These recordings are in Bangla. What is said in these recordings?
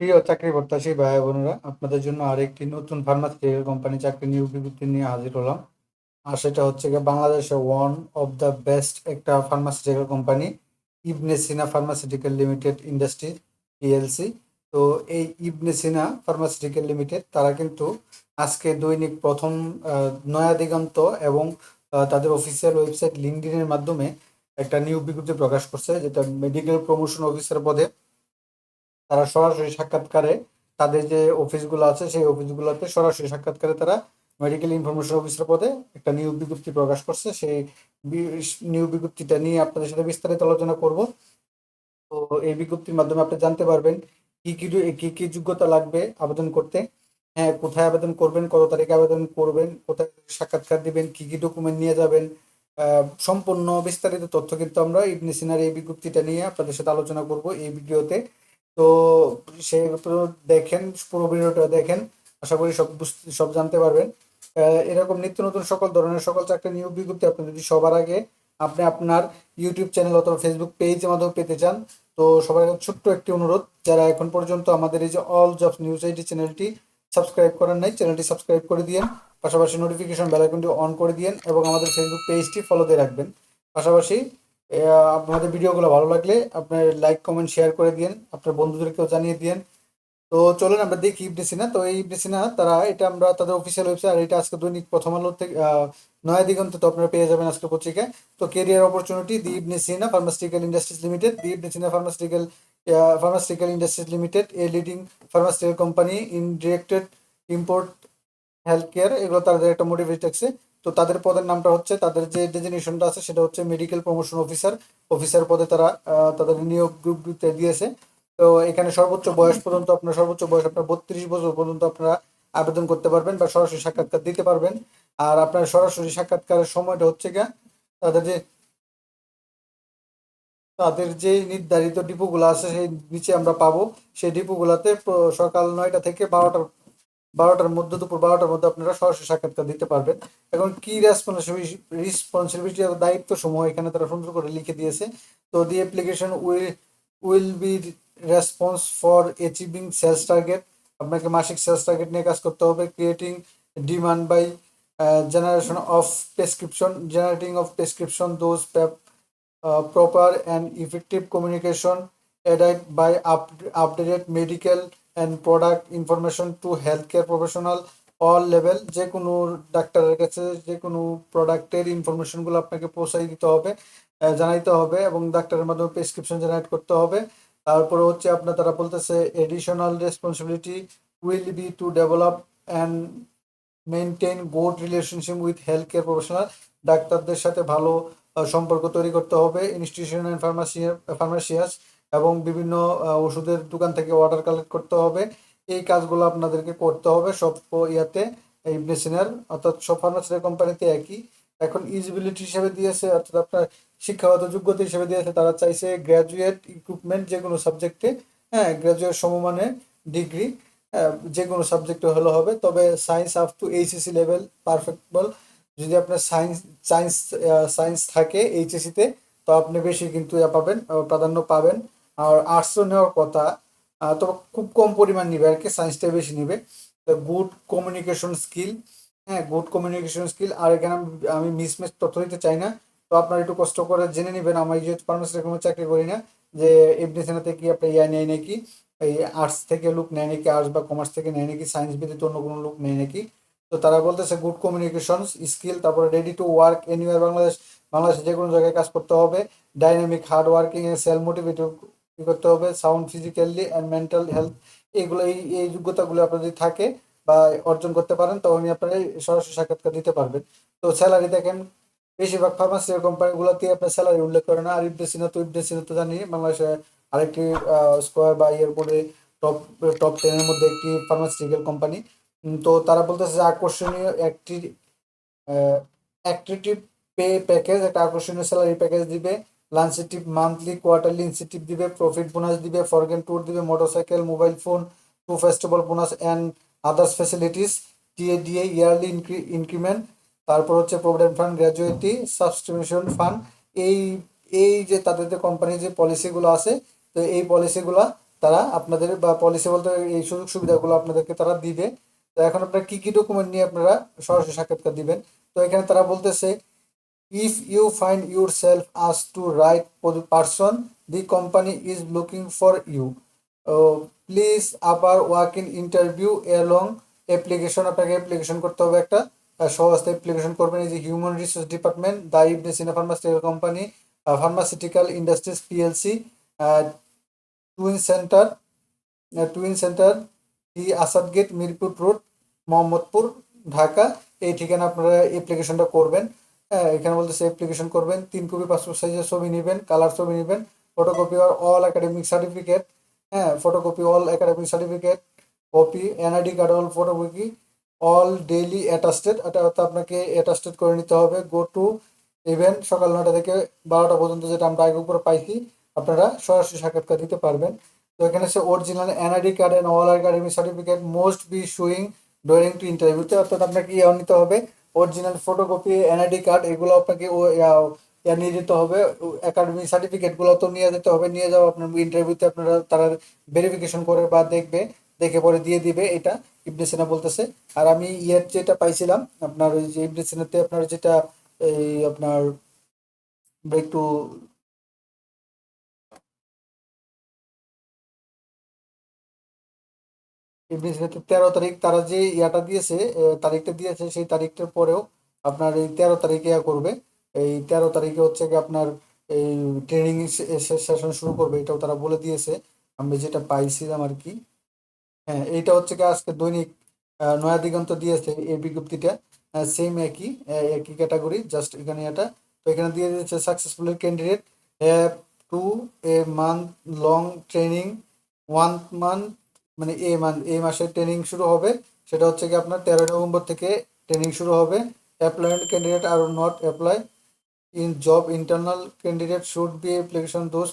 প্রিয় চাকরি প্রত্যাশী ভাই বোনেরা, আপনাদের জন্য আরেকটি নতুন ফার্মাসিউটিক্যাল কোম্পানি চাকরি নিয়োগ বিজ্ঞপ্তি নিয়ে হাজির হলাম। আর সেটা হচ্ছে গিয়ে বাংলাদেশে ওয়ান অফ দ্য বেস্ট একটা pharmaceutical company Ibn Sina pharmaceutical limited industry PLC তো এই ইবনে সিনা ফার্মাসিউটিক্যাল লিমিটেড তারা কিন্তু আজকে দৈনিক প্রথম নয়া দিগন্ত এবং তাদের অফিসিয়াল ওয়েবসাইট লিঙ্কডিনের মাধ্যমে একটা নিয়োগ বিজ্ঞপ্তি প্রকাশ করছে, যেটা মেডিকেল প্রমোশন অফিসার পদে তারা সরাসরি সাক্ষাৎকারে তাদের যে অফিসগুলো আছে, সেই অফিসগুলোতে সরাসরি সাক্ষাৎকারে তারা মেডিকেল ইনফরমেশন অফিসার পদে একটা নিয়োগ বিজ্ঞপ্তি প্রকাশ করছে। সেই নিয়োগ বিজ্ঞপ্তিটা নিয়ে আপনাদের সাথে বিস্তারিত আলোচনা করব। তো এই বিজ্ঞপ্তির মাধ্যমে আপনি জানতে পারবেন কি কি কি কি যোগ্যতা লাগবে আবেদন করতে। হ্যাঁ কোথায় আবেদন করবেন, কত তারিখে আবেদন করবেন, কোথায় সাক্ষাৎকার দিবেন, কি কি ডকুমেন্ট নিয়ে যাবেন সম্পূর্ণ বিস্তারিত তথ্য কিন্তু আমরা ইবনে সিনার এই বিজ্ঞপ্তিটা নিয়ে আপনাদের সাথে আলোচনা করব। এই ভিডিওতে তো সেই দেখেন, পুরো ভিডিওটা দেখেন। আশা করি সব বুঝতে, সব জানতে পারবেন। এরকম নিত্য নতুন সকল ধরনের সকল চাকরি নিয়োগ বিজ্ঞপ্তি আপনি যদি সবার আগে আপনি আপনার ইউটিউব চ্যানেল অথবা ফেসবুক পেজের মাধ্যমে পেতে চান, তো সবার কাছে ছোট্ট একটি অনুরোধ, যারা এখন পর্যন্ত আমাদের এই যে অল জবস নিউজ আইডি চ্যানেলটি সাবস্ক্রাইব করেন নাই চ্যানেলটি সাবস্ক্রাইব করে দিয়েন। পাশাপাশি নোটিফিকেশন বেল আইকনটি অন করে দিয়েন এবং আমাদের ফেসবুক পেজটি ফলো দিয়ে রাখবেন। পাশাপাশি আপনাদের ভিডিওগুলো ভালো লাগলে আপনার লাইক কমেন্ট শেয়ার করে দিয়েন। আপনার বন্ধুদেরকেও জানিয়ে দিয়েন। তো চলুন আমরা দেখি ইবনে সিনা তো এই ইবনে সিনা তারা এটা আমরা তাদের অফিসিয়াল ওয়েবসাইট আর এটা আজকে দৈনিক প্রথম আলো থেকে নয়া দিগন্ত, তো আপনারা পেয়ে যাবেন আজকে পত্রিকায়। তো career opportunity the Ibn Sina pharmaceutical industries limited the Ibn Sina pharmaceutical pharmaceutical industries limited a leading pharmaceutical company in directed import health care এগুলো তাদের একটা মোটিভেট থাকছে তো তাদের পদের নামটা হচ্ছে, তাদের যে ডেজিনেশনটা আছে সেটা হচ্ছে মেডিকেল প্রমোশন অফিসার অফিসার পদে তারা তাদের নিয়োগ গ্রুপ দিয়েছে। তো এখানে সর্বোচ্চ বয়স পর্যন্ত আপনার, সর্বোচ্চ বয়স আপনার বত্রিশ বছর পর্যন্ত আপনারা আবেদন করতে পারবেন বা সরাসরি সাক্ষাৎকার দিতে পারবেন। আর আপনার সরাসরি সাক্ষাৎকারের সময়টা হচ্ছে গিয়া তাদের যে তাদের যে নির্ধারিত ডিপোগুলো আছে সেই নিচে আমরা পাবো। সেই ডিপোগুলোতে সকাল নয়টা থেকে বারোটার বারোটার মধ্যে দুপুর বারোটার মধ্যে আপনারা সরাসরি সাক্ষাৎকার দিতে পারবেন। এখন কি রেসপন্সিবিলিটি রেসপন্সিবিলিটি দায়িত্ব সমূহ এখানে তারা সুন্দর করে লিখে দিয়েছে। তো the application will will be response for achieving sales target আপনাকে মাসিক সেলস টার্গেট নিয়ে কাজ করতে হবে। Creating demand by generation of prescription generating of prescription those proper and effective communication communication by up, updated medical and product information to healthcare professional, all level, যে কোনো ডাক্তারের কাছে যে কোনো প্রোডাক্টের ইনফরমেশনগুলো আপনাকে পৌঁছাই দিতে হবে জানাইতে হবে এবং ডাক্তারের মাধ্যমে প্রেসক্রিপশন জেনারেট করতে হবে। তারপরে হচ্ছে আপনার তারা বলতেছে additional responsibility will be to develop and maintain good relationship with health care professional ডাক্তারদের সাথে ভালো সম্পর্ক তৈরি করতে হবে ইনস্টিটিউশন অ্যান্ড ফার্মাসি ফার্মাসিয়াস এবং বিভিন্ন ওষুধের দোকান থেকে অর্ডার কালেক্ট করতে হবে। এই কাজগুলো আপনাদেরকে করতে হবে। সব ইয়াতে ইবনে অর্থাৎ সব ফার্মাসিউটিক্যাল কোম্পানিতে একই। এখন ইজিবিলিটি হিসেবে দিয়েছে, অর্থাৎ আপনার শিক্ষাগত যোগ্যতা হিসেবে দিয়েছে। তারা চাইছে গ্র্যাজুয়েট ইকুইপমেন্ট যে কোনো সাবজেক্টে হ্যাঁ গ্র্যাজুয়েট সমমানের ডিগ্রি যে কোনো সাবজেক্টে হলে হবে। তবে science up to HSC level perfect বল। যদি আপনার সায়েন্স সায়েন্স সায়েন্স থাকে এইচএসসিতে তো আপনি বেশি কিন্তু পাবেন প্রাধান্য পাবেন। আর আর্টসও নেওয়ার কথা তবে খুব কম পরিমাণ নিবে আর কি সায়েন্সটা বেশি নিবে। তো গুড কমিউনিকেশন স্কিল হ্যাঁ গুড কমিউনিকেশন স্কিল আর এখানে আমি- মিসম্যাচ তথ্য দিতে চাই না। তো আপনারা একটু কষ্ট করে জেনে নেবেন আমি যেহেতু ফার্মাসিতে কোনো চাকরি করি না, যে এমনি সেনাতে কি আপনার ইয়া নেয় নাকি, এই আর্টস থেকে লোক নেয় নাকি আর্টস বা কমার্স থেকে নেয় নাকি সায়েন্স ব্যতীত অন্য কোনো লোক নেয় নাকি। তো তারা বলতেছে গুড কমিউনিকেশন স্কিল তারপরে ready to work anywhere Bangladesh, বাংলাদেশে যে কোনো জায়গায় কাজ করতে হবে। Dynamic hard working self motivative কি করতে হবে? Sound physically and mental health এগুলো, এই এই যোগ্যতাগুলো আপনার যদি থাকে বা অর্জন করতে পারেন তখনই আপনারা সরাসরি সাক্ষাৎকার দিতে পারবেন। তো স্যালারি দেখেন, বেশিরভাগ ফার্মাসি কোম্পানিগুলোতে আপনার স্যালারি উল্লেখ করে না। আর ইবডেসিনা তো ইবডেসিনা তো জানি বাংলাদেশে আরেকটি স্কোয়ার বা ইয়ের বোর্ডে টপ টপ টেনের মধ্যে একটি ফার্মাসিউটিক্যাল কোম্পানি তো তারা বলতেছে যে আকর্ষণীয় একটি অ্যাক্টিভ পে প্যাকেজ একটা আকর্ষণীয় স্যালারি প্যাকেজ দিবে। লাঞ্চেটিভ মান্থলি কোয়ার্টারলি ইনসেটিভ দিবে প্রফিট বোনাস দিবে ফরগেন ট্যুর দিবে motorcycle mobile phone two festival bonus and others facilities TA DA yearly increment তারপর হচ্ছে provident fund gratuity subscription fund এই এই যে তাদের যে কোম্পানির যে পলিসিগুলো আছে, তো এই পলিসিগুলো তারা আপনাদের বা পলিসি বলতে এই সুযোগ সুবিধাগুলো আপনাদেরকে তারা দিবে। তো এখন আপনারা কি কি ডকুমেন্ট নিয়ে আপনারা সরাসরি সাক্ষাৎকার দিবেন? তো এখানে তারা বলতেছে if you find yourself asked to right person the company is looking for you uh, please আবার work in interview along application আপনাকে অ্যাপ্লিকেশন করতে হবে একটা সহজ অ্যাপ্লিকেশন করবেন এই যে human resource department the Ibn Sina pharmaceutical company pharmaceutical industries PLC twin centre twin centre E Asad gate Mirpur road Mohammadpur Dhaka এই ঠিকানা আপনারা অ্যাপ্লিকেশনটা করবেন। এখানে বলতেছে অ্যাপ্লিকেশন করবেন, তিন কপি পাসপোর্ট সাইজের ছবি নেবেন কালার ছবি নেবেন ফটোকপি অল একাডেমিক সার্টিফিকেট হ্যাঁ photocopy all academic certificate copy NID card all photocopy all duly attested এটা আপনাকে অ্যাটাস্টেড করে নিতে হবে। গো টু ইভেন্ট সকাল নটা থেকে বারোটা পর্যন্ত যেটা আমরা আগে উপরে পাইছি, আপনারা সরাসরি সাক্ষাৎকার দিতে পারবেন। তো এখানে সে original NID card and all academic certificate must be showing during to ইন্টারভিউতে অর্থাৎ আপনাকে ইয়ে নিতে হবে অরিজিনাল ফটোকপি এনআইডি কার্ড এগুলো আপনাকে নিয়ে যেতে হবে। একাডেমি সার্টিফিকেটগুলো তো নিয়ে যেতে হবে। নিয়ে যাওয়া আপনার ইন্টারভিউতে আপনারা তারা ভেরিফিকেশন করে বা দেখবে, দেখে পরে দিয়ে দিবে এটা ইবনে সিনা বলতেছে। আর আমি ইয়ের যেটা পাইছিলাম, আপনার ওই যে ইবনে সিনাতে আপনার যেটা, এই আপনার একটু তেরো তারিখ তারা যে ইয়াটা দিয়েছে তারিখটা দিয়েছে, সেই তারিখটার পরেও আপনার এই তেরো তারিখে ইয়া করবে। এই তেরো তারিখে হচ্ছে কি আপনার এই ট্রেনিং সেশন শুরু করবে, এটাও তারা বলে দিয়েছে। আমি যেটা পাইছিলাম আর কি। হ্যাঁ এইটা হচ্ছে কি আজকে দৈনিক নয়া দিগন্ত দিয়েছে এই বিজ্ঞপ্তিটা। সেম একই একই ক্যাটাগরি জাস্ট এখানে এটা তো এখানে দিয়ে দিয়েছে successful candidate have to a month long training one month মানে এ মান্থ এই মাসের ট্রেনিং শুরু হবে। সেটা হচ্ছে কি আপনার তেরো নভেম্বর থেকে ট্রেনিং শুরু হবে। Applicant candidate are not apply in job internal candidate should be application those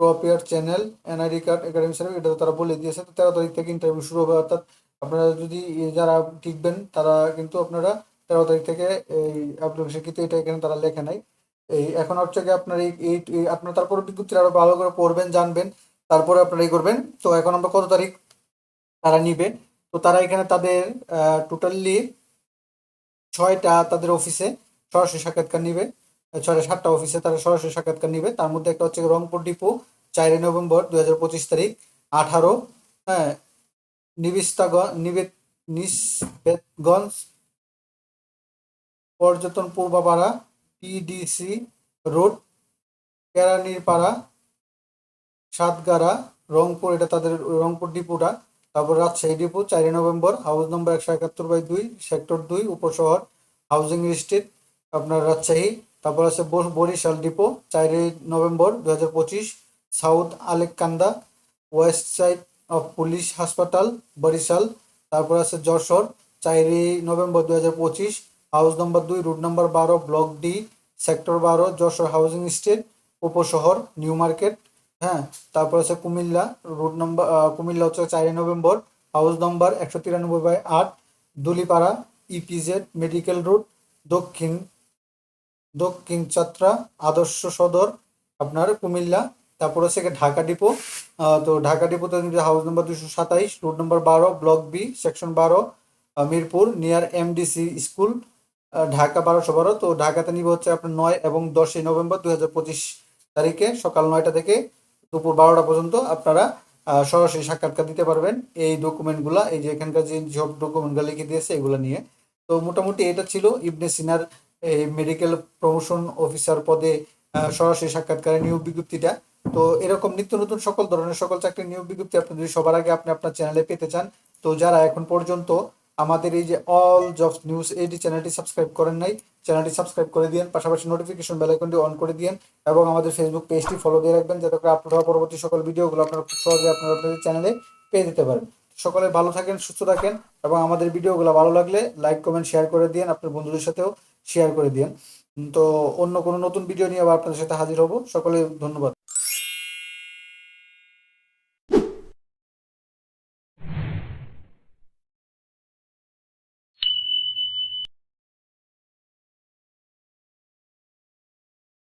proper channel NID card academy certificate এটা তারা বলে দিয়েছে। তো তেরো তারিখ থেকে ইন্টারভিউ শুরু হবে, অর্থাৎ আপনারা যদি যারা টিকবেন তারা কিন্তু আপনারা তেরো তারিখ থেকে এই অ্যাপ্লিকেশন কিন্তু এটা এখানে তারা লেখে নাই। এই এখন হচ্ছে কি আপনার এই এই, এই- আপনার তারপরে বিজ্ঞপ্তি আরও ভালো করে পড়বেন, জানবেন। তারপরে আপনারা এই করবেন। তো এখন আমরা কত তারিখ? তারা নিবে। তো তারা এখানে তাদের টোটালি ছয়টা তাদের অফিসে সরাসরি সাক্ষাৎকার নিবে। ছয়টা সাতটা অফিসে তারা সরাসরি সাক্ষাৎকার নিবে। তার মধ্যে একটা হচ্ছে রংপুর ডিপো, চারই নভেম্বর দুই হাজার পঁচিশ তারিখ, আঠারো। হ্যাঁ নিবিস্তাগঞ্জ নিবেদ নিসবেতগঞ্জ পর্যটন পূর্বাপাড়া পিডিসি রোড কেরানিরপাড়া সাতগাড়া, রংপুর, এটা তাদের রংপুর ডিপোটা, তারপর রাজশাহী ডিপো, চারই নভেম্বর, হাউস নম্বর একশো একাত্তর বাই দুই, সেক্টর দুই, উপশহর, হাউজিং স্ট্রিট, আপনার রাজশাহী, তারপর আছে বরিশাল ডিপো, চারই নভেম্বর দু হাজার পঁচিশ, south Alekanda, west side of police হাসপাতাল, বরিশাল, তারপর আছে যশোর, চারই নভেম্বর দু হাজার পঁচিশ, হাউস নম্বর দুই, রুট নম্বর বারো, ব্লক ডি, সেক্টর বারো, Jessore housing street, Upashahar, new market হ্যাঁ তারপর আছে কুমিল্লা রুট নম্বর কুমিল্লা হচ্ছে চারই নভেম্বর হাউস নম্বর একশো তিরানব্বই বাই আট, দুলিপাড়া ইপিজেড মেডিকেল রুট দক্ষিণ দক্ষিণ চাত্রা, আদর্শ সদর, আপনার কুমিল্লা, তারপর হচ্ছে ঢাকা ডিপো তো ঢাকা ডিপোতে হাউস নম্বর দুশো সাতাইশ রুট নম্বর বারো ব্লক বি সেকশন বারো Mirpur near MDC school Dhaka বারোশো বারো, তো ঢাকাতে নিবে হচ্ছে আপনার নয় এবং দশই নভেম্বর দু হাজার পঁচিশ তারিখে সকাল নয়টা থেকে দুপুর বারোটা পর্যন্ত আপনারা সরাসরি সাক্ষাৎকার দিতে পারবেন। এই ডকুমেন্টগুলা এই যে এখানকার যে সব ডকুমেন্টগুলো লিখে দিয়েছে, এগুলো নিয়ে। তো মোটামুটি এটা ছিল ইবনে সিনার এই মেডিকেল প্রমোশন অফিসার পদে সরাসরি সাক্ষাৎকারের নিয়োগ বিজ্ঞপ্তিটা। তো এরকম নিত্য নতুন সকল ধরনের সকল চাকরির নিয়োগ বিজ্ঞপ্তি আপনি যদি সবার আগে আপনি আপনার চ্যানেলে পেতে চান, তো যারা এখন পর্যন্ত আমাদের এই যে অল জবস নিউজ এইটি চ্যানেলটি সাবস্ক্রাইব করেন নাই চ্যানেলটি সাবস্ক্রাইব করে দিন পাশাপাশি নোটিফিকেশন বেল আইকনটি অন করে দিন এবং আমাদের ফেসবুক পেজটি ফলো দিয়ে রাখবেন যাতে করে আপলোড হওয়া পরবর্তী সকল ভিডিওগুলো আপনারা খুব সহজে আপনারা আপনাদের চ্যানেলে পেয়ে যেতে পারেন। সকলে ভালো থাকেন, সুস্থ থাকেন এবং আমাদের ভিডিওগুলো ভালো লাগলে লাইক কমেন্ট শেয়ার করে দিন আপনার বন্ধুদের সাথেও শেয়ার করে দিন তো অন্য কোনো নতুন ভিডিও নিয়ে আবার আপনাদের সাথে হাজির হব। সকলে ধন্যবাদ।